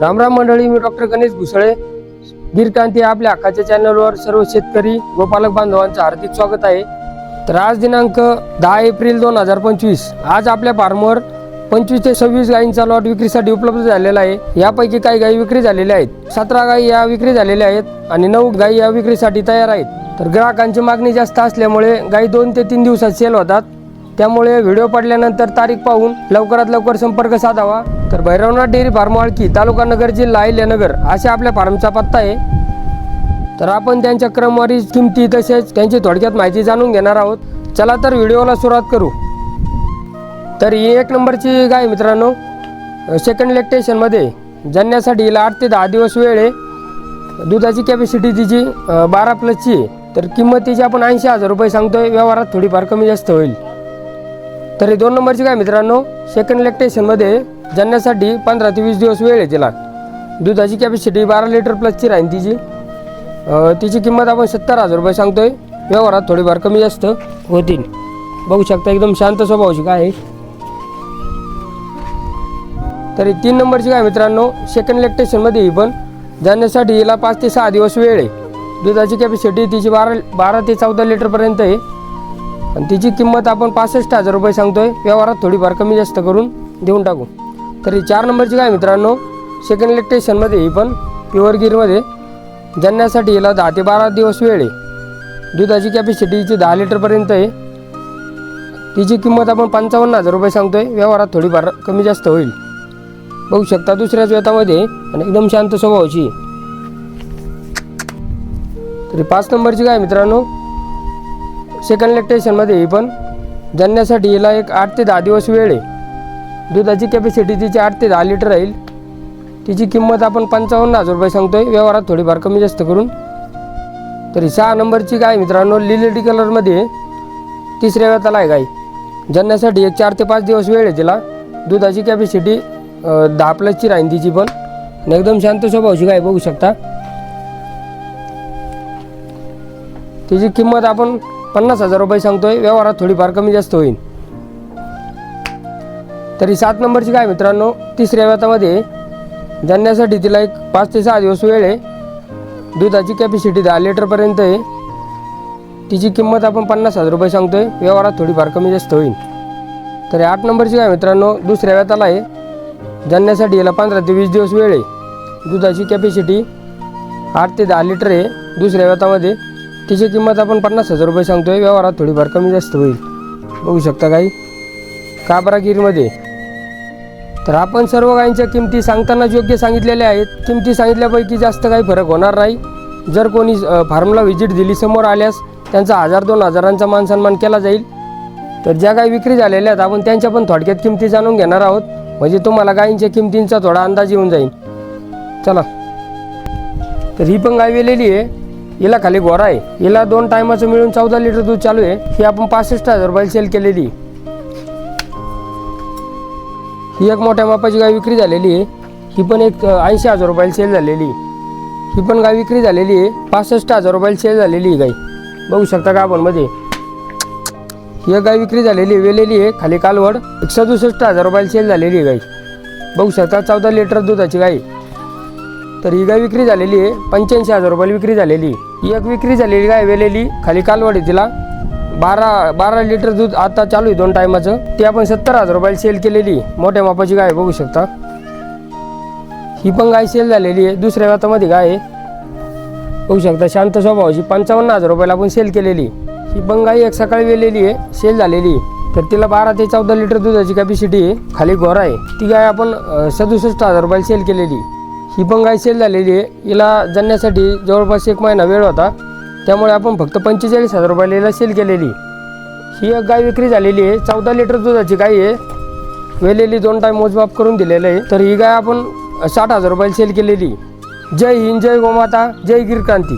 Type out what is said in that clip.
राम राम मंडळी मी डॉक्टर गणेश भुसळे. गिरकांती आपल्या हक्काच्या चॅनलवर सर्व शेतकरी व पालक बांधवांचं हार्दिक स्वागत आहे. तर आज दिनांक दहा एप्रिल दोन हजार पंचवीस आज आपल्या फार्मवर पंचवीस ते सव्वीस गायींचा लॉट विक्रीसाठी उपलब्ध झालेला आहे. यापैकी काही गायी विक्री झालेल्या आहेत. सतरा गायी या विक्री झालेल्या आहेत आणि नऊ गायी या विक्रीसाठी तयार आहेत. तर ग्राहकांची मागणी जास्त असल्यामुळे गायी दोन ते तीन दिवसात सेल होतात. त्यामुळे व्हिडिओ पडल्यानंतर तारीख पाहून लवकरात लवकर संपर्क साधावा. तर भैरवनाथ डेअरी फार्म आळकी तालुका नगर जिल्हा अहिल्यानगर अशा आपल्या फार्मचा पत्ता आहे. तर आपण त्यांच्या क्रमवारी किमती तसेच त्यांची थोडक्यात माहिती जाणून घेणार आहोत. चला तर व्हिडिओला सुरुवात करू. तर ही एक नंबरची गाय मित्रांनो. सेकंड लॅक्टेशनमध्ये जन्ण्यासाठी हिला आठ ते दहा दिवस वेळ आहे. दुधाची कॅपॅसिटी तिची बारा प्लसची आहे. तर किंमत तिची आपण ऐंशी हजार रुपये सांगतोय. व्यवहारात थोडीफार कमी जास्त होईल. तर ही दोन नंबरची गाय मित्रांनो. सेकंड लॅक्टेशनमध्ये जन्ण्यासाठी पंधरा ते वीस दिवस वेळ आहे तिला. दुधाची कॅपॅसिटी बारा लिटर प्लसची राहील तिची. तिची किंमत आपण सत्तर हजार रुपये सांगतोय. व्यवहारात थोडीफार कमी जास्त होतील. बघू शकता एकदम शांत स्वभावाची काय आहे. तरी तीन नंबरची काय मित्रांनो सेकंड इलेक्ट्रेशनमध्ये ही पण जाण्यासाठी हिला पाच ते सहा दिवस वेळ आहे. दुधाची कॅपॅसिटी तिची बारा बारा ते चौदा लिटरपर्यंत आहे. आणि तिची किंमत आपण पासष्ट हजार रुपये सांगतोय. व्यवहारात थोडीफार कमी जास्त करून देऊन टाकू. तर ही चार नंबरची काय मित्रांनो सेकंड इलेक्ट्रेशनमध्ये ही पण प्युअर गिरमध्ये जन्ण्यासाठी हिला दहा ते बारा दिवस वेळ आहे. दुधाची कॅपॅसिटी हिची दहा लिटरपर्यंत आहे. तिची किंमत आपण पंचावन्न हजार रुपये सांगतोय. व्यवहारात थोडीफार कमी जास्त होईल. बघू शकता दुसऱ्याच वेतामध्ये आणि एकदम शांत स्वभावाची. आहे. तरी पाच नंबरची काय मित्रांनो. सेकंड लॅक्टेशनमध्ये ही पण. जणण्यासाठी हिला एक आठ ते दहा दिवस वेळ आहे. दुधाची कॅपॅसिटी तिची आठ ते दहा लिटर राहील. तिची किंमत आपण पंचावन्न हजार रुपये सांगतोय. व्यवहारात थोडीफार कमी जास्त करून. तरी सहा नंबरची गाय मित्रांनो. लिलेटी कलरमध्ये तिसऱ्या वेताला आहे गाय. जणण्यासाठी एक चार ते पाच दिवस वेळ आहे तिला. दुधाची कॅपॅसिटी दहा प्लसची राहीन तिची पण एकदम शांत स्वभावची गाय बघू शकता. तिची किंमत आपण पन्नास हजार रुपये सांगतोय. व्यवहारात थोडीफार कमी जास्त होईल. तरी सात नंबरची काय मित्रांनो तिसऱ्या व्यातामध्ये जाण्यासाठी तिला एक पाच ते सहा दिवस वेळ आहे. दुधाची कॅपॅसिटी दहा लिटरपर्यंत आहे. तिची किंमत आपण पन्नास हजार रुपये सांगतोय. व्यवहारात थोडीफार कमी जास्त होईल. तरी आठ नंबरची काय मित्रांनो दुसऱ्या व्याताला आहे. जाण्यासाठी याला पंधरा ते वीस दिवस वेळ आहे. दुधाची कॅपॅसिटी आठ ते दहा लिटर आहे. दुसऱ्या व्यातामध्ये तिची किंमत आपण पन्नास हजार रुपये सांगतोय. व्यवहारात थोडीफार कमी जास्त होईल. बघू शकता काही? काबरागिरीमध्ये तर आपण सर्व गायींच्या किमती सांगतानाच योग्य सांगितलेल्या आहेत. किमती सांगितल्यापैकी जास्त काही फरक होणार नाही. जर कोणी फार्मला व्हिजिट दिली समोर आल्यास त्यांचा हजार दोन हजारांचा मानसन्मान केला जाईल. तर ज्या काही विक्री झालेल्या आहेत आपण त्यांच्या पण थोडक्यात किमती जाणून घेणार आहोत. म्हणजे तुम्हाला गायींच्या किमतींचा थोडा अंदाज येऊन जाईल चला. तर ही पण गाय वेलेली आहे. हिला खाली गोरा आहे. हिला दोन टायमाचं मिळून चौदा लिटर दूध चालू आहे. ही आपण पासष्ट हजार रुपयाला सेल केलेली आहे. ही एक मोठ्या मापाची गाय विक्री झालेली आहे. ही पण एक ऐंशी हजार रुपयाला सेल झालेली आहे. ही पण गाय विक्री झालेली आहे. पासष्ट हजार रुपयाला सेल झालेली आहे गाय. बघू शकता का आपण मध्ये ही गाय विक्री झालेली आहे वेलेली आहे खाली कालवड एक सदुसष्ट हजार रुपयाला सेल झालेली आहे गाय बघू शकता चौदा लिटर दुधाची गाय तर ही गाय विक्री झालेली आहे पंच्याऐंशी हजार रुपयाला विक्री झालेली आहे. ही एक विक्री झालेली गाय वेलेली खाली कालवड आहे तिला बारा बारा लिटर दूध आता चालू आहे दोन टायमाचं ती आपण सत्तर हजार रुपयाला सेल केलेली आहे. मोठ्या मापाची गाय बघू शकता ही पण गाय सेल झालेली आहे दुसऱ्या वातामध्ये गाय आहे बघू शकता शांत स्वभावाची पंचावन्न हजार रुपयाला आपण सेल केलेली आहे. ही बंगाई एक सकाळी वेलेली आहे सेल झालेली आहे. तर तिला बारा ते चौदा लिटर दुधाची कॅपॅसिटी आहे खाली घोरा आहे. ती गाय आपण सदुसष्ट हजार रुपयाला सेल केलेली ही बंगाई सेल झालेली आहे. हिला जणण्यासाठी जवळपास एक महिना वेळ होता. त्यामुळे आपण फक्त पंचेचाळीस हजार रुपयाला हिला सेल केलेली ही एक गाय विक्री झालेली आहे. चौदा लिटर दुधाची गाय आहे. वेलेली दोन टाईम मोजमाप करून दिलेलं आहे. तर ही गाय आपण साठ हजार रुपयाला सेल केलेली जय हिंद जय गोमाता जय गिरक्रांती